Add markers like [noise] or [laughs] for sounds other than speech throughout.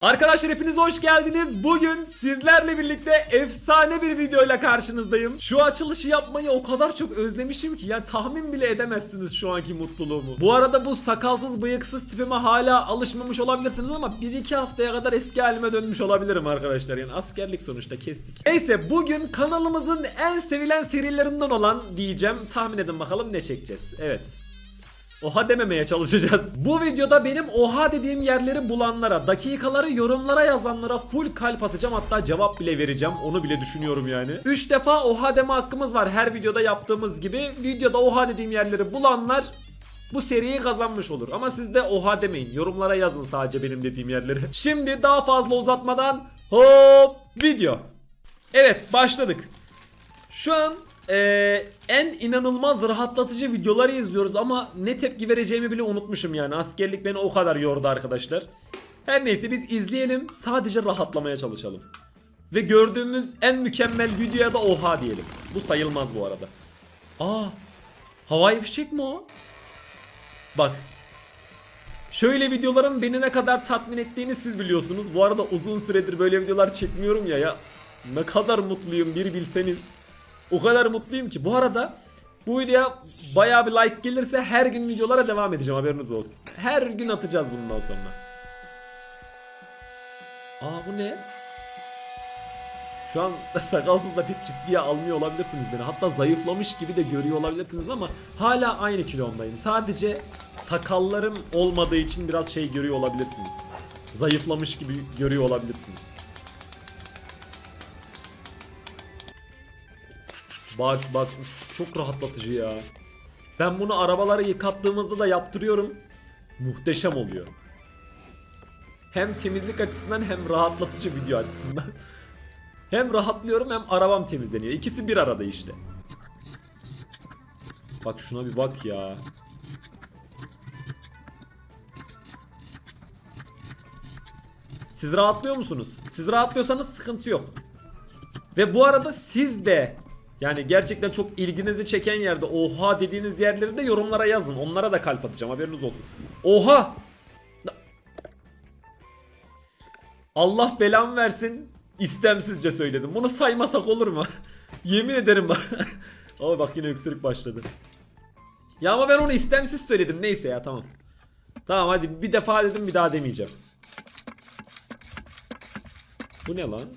Arkadaşlar hepiniz hoş geldiniz. Bugün sizlerle birlikte efsane bir videoyla karşınızdayım. Şu açılışı yapmayı o kadar çok özlemişim ki yani tahmin bile edemezsiniz şu anki mutluluğumu. Bu arada bu sakalsız bıyıksız tipime hala alışmamış olabilirsiniz ama 1-2 haftaya kadar eski halime dönmüş olabilirim arkadaşlar. Yani askerlik sonuçta kestik. Neyse bugün kanalımızın en sevilen serilerinden olan diyeceğim. Tahmin edin bakalım ne çekeceğiz. Evet. Oha dememeye çalışacağız. [laughs] Bu videoda benim oha dediğim yerleri bulanlara, dakikaları yorumlara yazanlara full kalp atacağım. Hatta cevap bile vereceğim. Onu bile düşünüyorum yani. 3 defa oha deme hakkımız var her videoda yaptığımız gibi. Videoda oha dediğim yerleri bulanlar bu seriyi kazanmış olur. Ama siz de oha demeyin. Yorumlara yazın sadece benim dediğim yerleri. [laughs] Şimdi daha fazla uzatmadan hop video. Evet başladık. Şu an eee, en inanılmaz rahatlatıcı videoları izliyoruz ama ne tepki vereceğimi bile unutmuşum yani. Askerlik beni o kadar yordu arkadaşlar. Her neyse biz izleyelim sadece rahatlamaya çalışalım. Ve gördüğümüz en mükemmel videoya da oha diyelim. Bu sayılmaz bu arada. Aa havai fişek mi o? Bak Şöyle videoların beni ne kadar tatmin ettiğini siz biliyorsunuz. Bu arada uzun süredir böyle videolar çekmiyorum ya ya. Ne kadar mutluyum bir bilseniz. O kadar mutluyum ki. Bu arada bu videoya bayağı bir like gelirse her gün videolara devam edeceğim haberiniz olsun. Her gün atacağız bundan sonra. Aa bu ne? Şu an [laughs] sakalsız da pek ciddiye almıyor olabilirsiniz beni. Hatta zayıflamış gibi de görüyor olabilirsiniz ama hala aynı kilomdayım. Sadece sakallarım olmadığı için biraz şey görüyor olabilirsiniz. Zayıflamış gibi görüyor olabilirsiniz. Bak bak uf, çok rahatlatıcı ya. Ben bunu arabaları yıkattığımızda da yaptırıyorum. Muhteşem oluyor. Hem temizlik açısından hem rahatlatıcı video açısından. [laughs] Hem rahatlıyorum hem arabam temizleniyor. İkisi bir arada işte. Bak şuna bir bak ya. Siz rahatlıyor musunuz? Siz rahatlıyorsanız sıkıntı yok. Ve bu arada siz de yani gerçekten çok ilginizi çeken yerde oha dediğiniz yerleri de yorumlara yazın. Onlara da kalp atacağım haberiniz olsun. Oha! Allah belamı versin istemsizce söyledim. Bunu saymasak olur mu? [laughs] Yemin ederim bak. [laughs] Ama bak yine öksürük başladı. Ya ama ben onu istemsiz söyledim. Neyse ya tamam. Tamam hadi bir defa dedim bir daha demeyeceğim. Bu ne lan?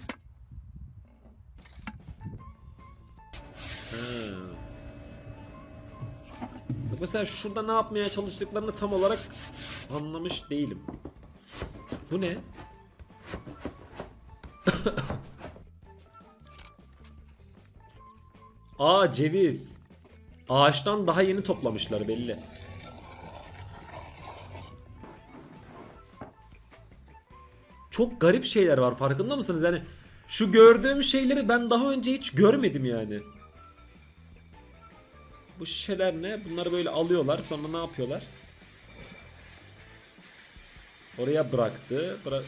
Mesela şurada ne yapmaya çalıştıklarını tam olarak anlamış değilim. Bu ne? [coughs] Aa ceviz. Ağaçtan daha yeni toplamışlar belli. Çok garip şeyler var farkında mısınız? Yani şu gördüğüm şeyleri ben daha önce hiç görmedim yani. Bu şişeler ne? Bunları böyle alıyorlar sonra ne yapıyorlar? Oraya bıraktı. Bıra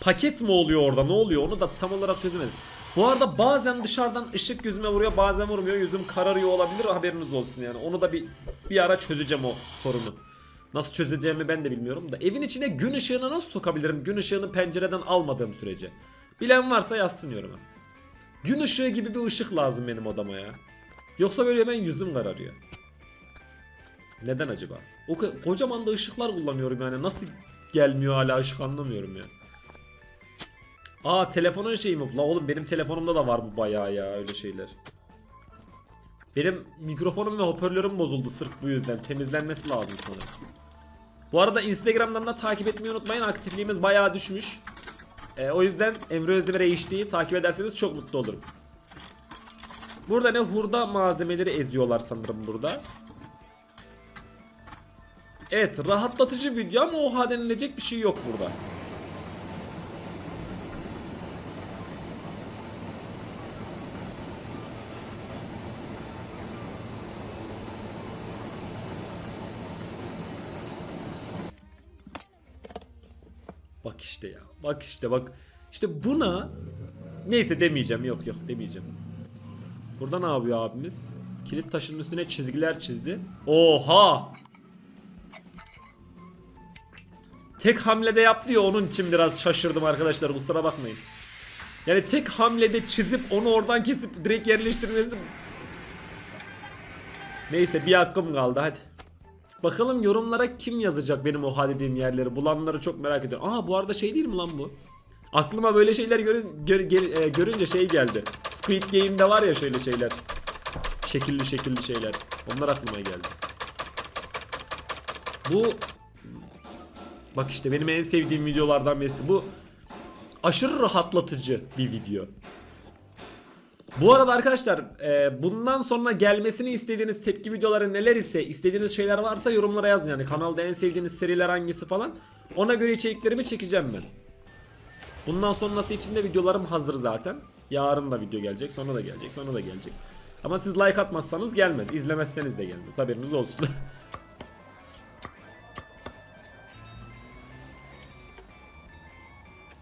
Paket mi oluyor orada? Ne oluyor? Onu da tam olarak çözemedim. Bu arada bazen dışarıdan ışık yüzüme vuruyor, bazen vurmuyor. Yüzüm kararıyor olabilir. Haberiniz olsun yani. Onu da bir bir ara çözeceğim o sorunu. Nasıl çözeceğimi ben de bilmiyorum da. Evin içine gün ışığını nasıl sokabilirim? Gün ışığını pencereden almadığım sürece. Bilen varsa yazsın yoruma. Gün ışığı gibi bir ışık lazım benim odama ya. Yoksa böyle hemen yüzüm kararıyor. Neden acaba? O kocaman da ışıklar kullanıyorum yani. Nasıl gelmiyor hala ışık anlamıyorum ya. Aa telefonun şeyi mi? La oğlum benim telefonumda da var bu bayağı ya öyle şeyler. Benim mikrofonum ve hoparlörüm bozuldu sırf bu yüzden. Temizlenmesi lazım sanırım. Bu arada Instagram'dan da takip etmeyi unutmayın. Aktifliğimiz bayağı düşmüş. Ee, o yüzden Emre Özdemir HD'yi takip ederseniz çok mutlu olurum. Burada ne hurda malzemeleri eziyorlar sanırım burada. Evet rahatlatıcı video ama oha denilecek bir şey yok burada. Bak işte ya. Bak işte bak. İşte buna neyse demeyeceğim. Yok yok demeyeceğim. Burada ne yapıyor abimiz? Kilit taşının üstüne çizgiler çizdi. Oha! tek hamlede yaptı ya onun için biraz şaşırdım arkadaşlar kusura bakmayın. Yani tek hamlede çizip onu oradan kesip direkt yerleştirmesi Neyse bir hakkım kaldı hadi. Bakalım yorumlara kim yazacak benim o ha dediğim yerleri. Bulanları çok merak ediyorum. Aa bu arada şey değil mi lan bu? Aklıma böyle şeyler görün, gör- gel- e, görünce şey geldi. Squid Game'de var ya şöyle şeyler. Şekilli şekilli şeyler. Onlar aklıma geldi. Bu Bak işte benim en sevdiğim videolardan birisi. Bu aşırı rahatlatıcı bir video. Bu arada arkadaşlar e, bundan sonra gelmesini istediğiniz tepki videoları neler ise istediğiniz şeyler varsa yorumlara yazın yani kanalda en sevdiğiniz seriler hangisi falan ona göre içeriklerimi çekeceğim ben. Bundan sonrası için de videolarım hazır zaten. Yarın da video gelecek sonra da gelecek sonra da gelecek. Ama siz like atmazsanız gelmez izlemezseniz de gelmez haberiniz olsun. [laughs]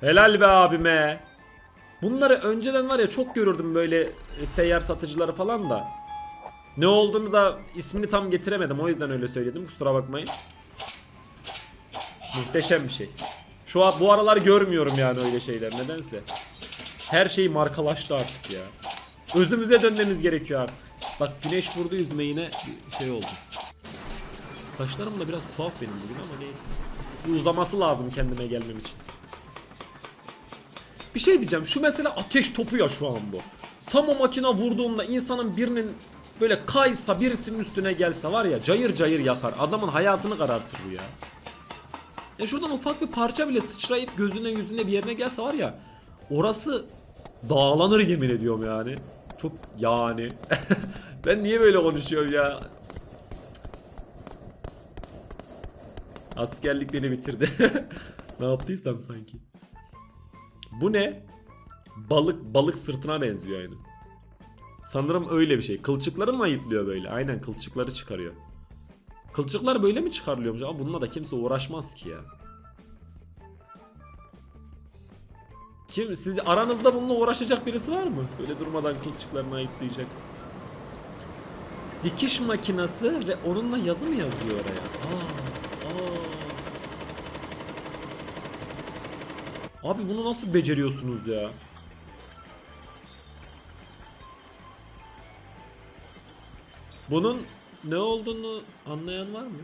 Helal be abime. Bunları önceden var ya çok görürdüm böyle e, seyyar satıcıları falan da. Ne olduğunu da ismini tam getiremedim o yüzden öyle söyledim kusura bakmayın. Muhteşem bir şey. Şu an bu aralar görmüyorum yani öyle şeyler nedense. Her şey markalaştı artık ya. Özümüze dönmemiz gerekiyor artık. Bak güneş vurdu yüzüme yine şey oldu. Saçlarım da biraz tuhaf benim bugün ama neyse. Bir uzaması lazım kendime gelmem için. Bir şey diyeceğim. Şu mesela ateş topu ya şu an bu. Tam o makine vurduğunda insanın birinin böyle kaysa birisinin üstüne gelse var ya cayır cayır yakar. Adamın hayatını karartır bu ya. Ya şuradan ufak bir parça bile sıçrayıp gözüne yüzüne bir yerine gelse var ya orası dağlanır yemin ediyorum yani. Çok yani. [laughs] ben niye böyle konuşuyorum ya? Askerlik beni bitirdi. [laughs] ne yaptıysam sanki. Bu ne? Balık balık sırtına benziyor aynı. Sanırım öyle bir şey. Kılçıkları mı ayıtlıyor böyle? Aynen kılçıkları çıkarıyor. Kılçıklar böyle mi çıkarılıyormuş? Ama bununla da kimse uğraşmaz ki ya. Kim siz aranızda bununla uğraşacak birisi var mı? Böyle durmadan kılçıklarını ayıtlayacak. Dikiş makinesi ve onunla yazı mı yazıyor oraya? Aa, aa. Abi bunu nasıl beceriyorsunuz ya? Bunun ne olduğunu anlayan var mı?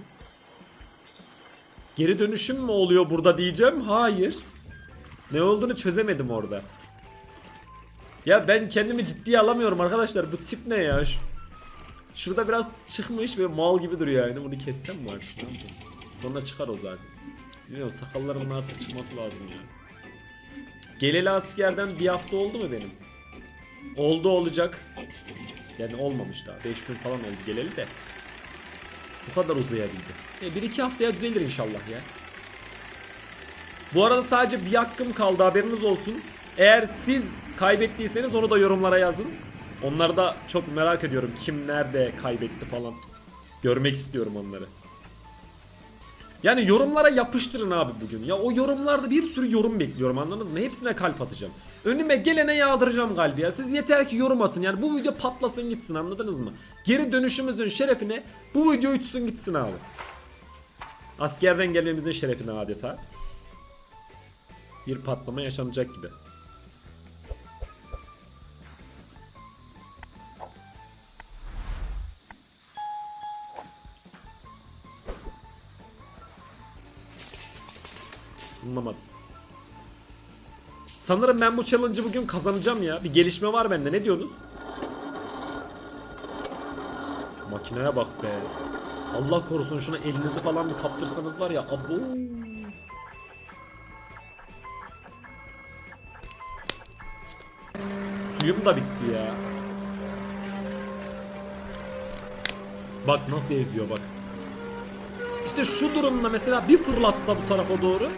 Geri dönüşüm mü oluyor burada diyeceğim. Hayır. Ne olduğunu çözemedim orada. Ya ben kendimi ciddiye alamıyorum arkadaşlar. Bu tip ne ya? Şu- Şurada biraz çıkmış ve mal gibi duruyor yani. Bunu kessem mi artık? Sonra çıkar o zaten. Bilmiyorum sakallarımın artık çıkması lazım ya. Geleli askerden bir hafta oldu mu benim? Oldu olacak. Yani olmamış daha. 5 gün falan oldu geleli de. Bu kadar uzayabildi. E, 1-2 haftaya düzelir inşallah ya. Bu arada sadece bir hakkım kaldı haberiniz olsun. Eğer siz kaybettiyseniz onu da yorumlara yazın. Onları da çok merak ediyorum. Kim nerede kaybetti falan. Görmek istiyorum onları. Yani yorumlara yapıştırın abi bugün. Ya o yorumlarda bir sürü yorum bekliyorum anladınız mı? Hepsine kalp atacağım. Önüme gelene yağdıracağım kalbi ya. Siz yeter ki yorum atın. Yani bu video patlasın gitsin anladınız mı? Geri dönüşümüzün şerefine bu video uçsun gitsin abi. Askerden gelmemizin şerefine adeta. Bir patlama yaşanacak gibi. Sanırım ben bu challenge'ı bugün kazanacağım ya. Bir gelişme var bende. Ne diyorsunuz? Şu makineye bak be. Allah korusun şuna elinizi falan bir kaptırsanız var ya. Abo. Suyum da bitti ya. Bak nasıl eziyor bak. İşte şu durumda mesela bir fırlatsa bu tarafa doğru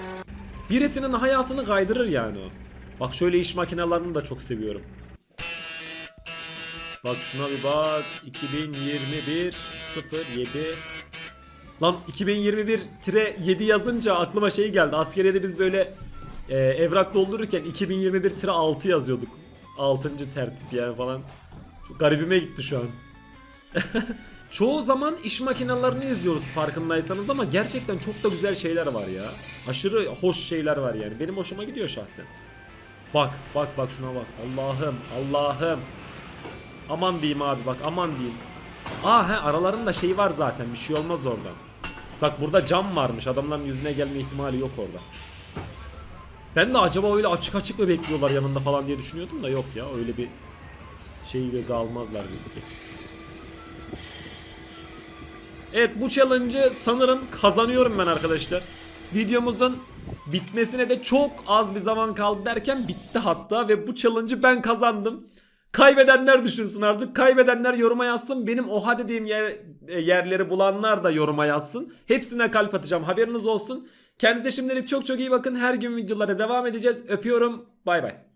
birisinin hayatını kaydırır yani o. Bak şöyle iş makinelerini de çok seviyorum. Bak şuna bir bak. 2021 07 Lan 2021-7 yazınca aklıma şey geldi. Askeriyede biz böyle e, evrak doldururken 2021-6 yazıyorduk. 6. tertip yani falan. Çok garibime gitti şu an. [laughs] Çoğu zaman iş makinalarını izliyoruz farkındaysanız ama gerçekten çok da güzel şeyler var ya. Aşırı hoş şeyler var yani. Benim hoşuma gidiyor şahsen. Bak bak bak şuna bak. Allah'ım Allah'ım. Aman diyeyim abi bak aman diyeyim. Aa he aralarında şey var zaten bir şey olmaz orada. Bak burada cam varmış adamların yüzüne gelme ihtimali yok orada. Ben de acaba öyle açık açık mı bekliyorlar yanında falan diye düşünüyordum da yok ya öyle bir şeyi göze almazlar riski. Evet bu challenge'ı sanırım kazanıyorum ben arkadaşlar. Videomuzun bitmesine de çok az bir zaman kaldı derken bitti hatta ve bu challenge'ı ben kazandım. Kaybedenler düşünsün artık. Kaybedenler yoruma yazsın. Benim oha dediğim yer, e, yerleri bulanlar da yoruma yazsın. Hepsine kalp atacağım. Haberiniz olsun. Kendinize şimdilik çok çok iyi bakın. Her gün videolara devam edeceğiz. Öpüyorum. Bay bay.